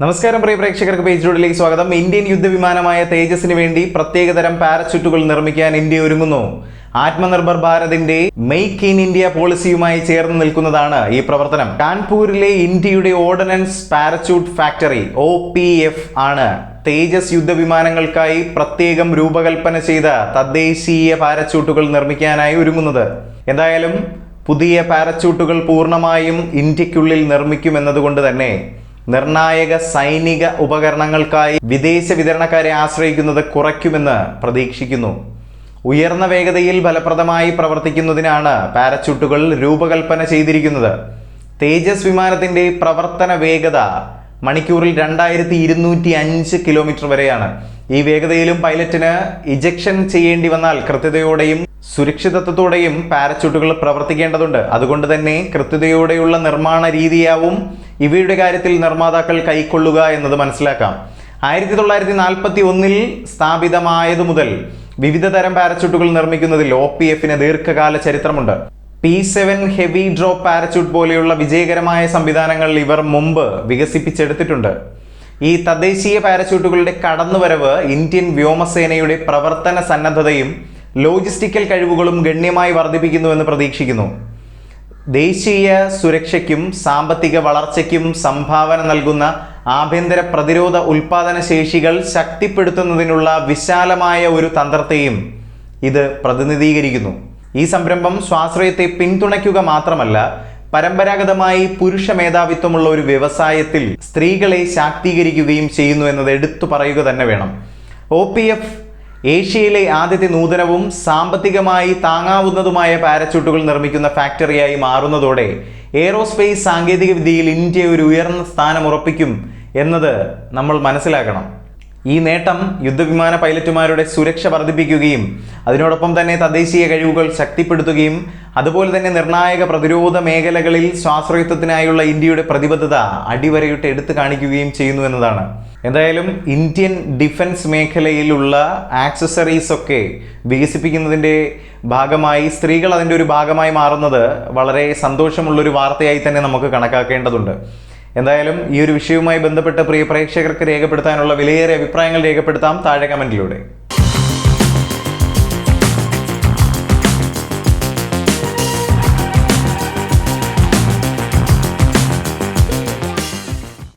നമസ്കാരം പ്രിയ പ്രേക്ഷകർക്ക് പേജ് റോഡിലേക്ക് സ്വാഗതം. ഇന്ത്യൻ യുദ്ധവിമാനമായ തേജസിന് വേണ്ടി പ്രത്യേകതരം പാരച്യൂട്ടുകൾ നിർമ്മിക്കാൻ ഇന്ത്യ ഒരുങ്ങുന്നു. ആത്മനിർഭർ ഭാരതിന്റെ മെയ്ക്ക് ഇൻ ഇന്ത്യ പോളിസിയുമായി ചേർന്ന് നിൽക്കുന്നതാണ് ഈ പ്രവർത്തനം. കാൺപൂരിലെ ഇന്ത്യയുടെ ഓർഡിനൻസ് പാരച്യൂട്ട് ഫാക്ടറി ഒ ആണ് തേജസ് യുദ്ധവിമാനങ്ങൾക്കായി പ്രത്യേകം രൂപകൽപ്പന ചെയ്ത തദ്ദേശീയ പാരച്യൂട്ടുകൾ നിർമ്മിക്കാനായി ഒരുങ്ങുന്നത്. എന്തായാലും പുതിയ പാരച്യൂട്ടുകൾ പൂർണമായും ഇന്ത്യക്കുള്ളിൽ നിർമ്മിക്കുമെന്നതുകൊണ്ട് തന്നെ നിർണായക സൈനിക ഉപകരണങ്ങൾക്കായി വിദേശ വിതരണക്കാരെ ആശ്രയിക്കുന്നത് കുറയ്ക്കുമെന്ന് പ്രതീക്ഷിക്കുന്നു. ഉയർന്ന വേഗതയിൽ ഫലപ്രദമായി പ്രവർത്തിക്കുന്നതിനാണ് പാരച്യൂട്ടുകൾ രൂപകൽപ്പന ചെയ്തിരിക്കുന്നത്. തേജസ് വിമാനത്തിന്റെ പ്രവർത്തന വേഗത മണിക്കൂറിൽ രണ്ടായിരത്തി ഇരുന്നൂറ്റി അഞ്ച് കിലോമീറ്റർ വരെയാണ്. ഈ വേഗതയിലും പൈലറ്റിന് ഇജക്ഷൻ ചെയ്യേണ്ടി വന്നാൽ കൃത്യതയോടെയും സുരക്ഷിതത്വത്തോടെയും പാരച്യൂട്ടുകൾ പ്രവർത്തിക്കേണ്ടതുണ്ട്. അതുകൊണ്ട് തന്നെ കൃത്യതയോടെയുള്ള നിർമ്മാണ രീതിയാവും ഇവയുടെ കാര്യത്തിൽ നിർമ്മാതാക്കൾ കൈക്കൊള്ളുക എന്നത് മനസ്സിലാക്കാം. ആയിരത്തി തൊള്ളായിരത്തി നാൽപ്പത്തി ഒന്നിൽ സ്ഥാപിതമായതു മുതൽ വിവിധ തരം പാരച്യൂട്ടുകൾ നിർമ്മിക്കുന്നതിൽ ഒ പി എഫിന് ദീർഘകാല ചരിത്രമുണ്ട്. P seven heavy drop parachute പോലെയുള്ള വിജയകരമായ സംവിധാനങ്ങൾ ഇവർ മുമ്പ് വികസിപ്പിച്ചെടുത്തിട്ടുണ്ട്. ഈ തദ്ദേശീയ പാരച്യൂട്ടുകളുടെ കടന്നുവരവ് ഇന്ത്യൻ വ്യോമസേനയുടെ പ്രവർത്തന സന്നദ്ധതയും ലോജിസ്റ്റിക്കൽ കഴിവുകളും ഗണ്യമായി വർദ്ധിപ്പിക്കുന്നുവെന്ന് പ്രതീക്ഷിക്കുന്നു. ദേശീയ സുരക്ഷയ്ക്കും സാമ്പത്തിക വളർച്ചയ്ക്കും സംഭാവന നൽകുന്ന ആഭ്യന്തര പ്രതിരോധ ഉൽപാദന ശേഷികൾ ശക്തിപ്പെടുത്തുന്നതിനുള്ള വിശാലമായ ഒരു തന്ത്രത്തെയും ഇത് പ്രതിനിധീകരിക്കുന്നു. ഈ സംരംഭം സ്വാശ്രയത്തെ പിന്തുണയ്ക്കുക മാത്രമല്ല പരമ്പരാഗതമായി പുരുഷ മേധാവിത്വമുള്ള ഒരു വ്യവസായത്തിൽ സ്ത്രീകളെ ശാക്തീകരിക്കുകയും ചെയ്യുന്നു എന്നത് എടുത്തു പറയുക തന്നെ വേണം. ഒ പി എഫ് ഏഷ്യയിലെ ആദ്യത്തെ നൂതനവും സാമ്പത്തികമായി താങ്ങാവുന്നതുമായ പാരച്യൂട്ടുകൾ നിർമ്മിക്കുന്ന ഫാക്ടറിയായി മാറുന്നതോടെ എയ്റോസ്പേസ് സാങ്കേതിക വിദ്യയിൽ ഇന്ത്യ ഒരു ഉയർന്ന സ്ഥാനം ഉറപ്പിക്കും എന്നത് നമ്മൾ മനസ്സിലാക്കണം. ഈ നേട്ടം യുദ്ധവിമാന പൈലറ്റുമാരുടെ സുരക്ഷ വർദ്ധിപ്പിക്കുകയും അതിനോടൊപ്പം തന്നെ തദ്ദേശീയ കഴിവുകൾ ശക്തിപ്പെടുത്തുകയും അതുപോലെ തന്നെ നിർണായക പ്രതിരോധ മേഖലകളിൽ സ്വാശ്രയത്വത്തിനായുള്ള ഇന്ത്യയുടെ പ്രതിബദ്ധത അടിവരയിട്ട് എടുത്തു കാണിക്കുകയും ചെയ്യുന്നു എന്നതാണ്. എന്തായാലും ഇന്ത്യൻ ഡിഫൻസ് മേഖലയിലുള്ള ആക്സസറീസ് ഒക്കെ വികസിപ്പിക്കുന്നതിന്റെ ഭാഗമായി സ്ത്രീകൾ അതിന്റെ ഒരു ഭാഗമായി മാറുന്നത് വളരെ സന്തോഷമുള്ളൊരു വാർത്തയായി തന്നെ നമുക്ക് കണക്കാക്കേണ്ടതുണ്ട്. എന്തായാലും ഈ ഒരു വിഷയവുമായി ബന്ധപ്പെട്ട് പ്രിയ പ്രേക്ഷകർക്ക് രേഖപ്പെടുത്താനുള്ള വിലയേറിയ അഭിപ്രായങ്ങൾ രേഖപ്പെടുത്താം താഴെ കമന്റിലൂടെ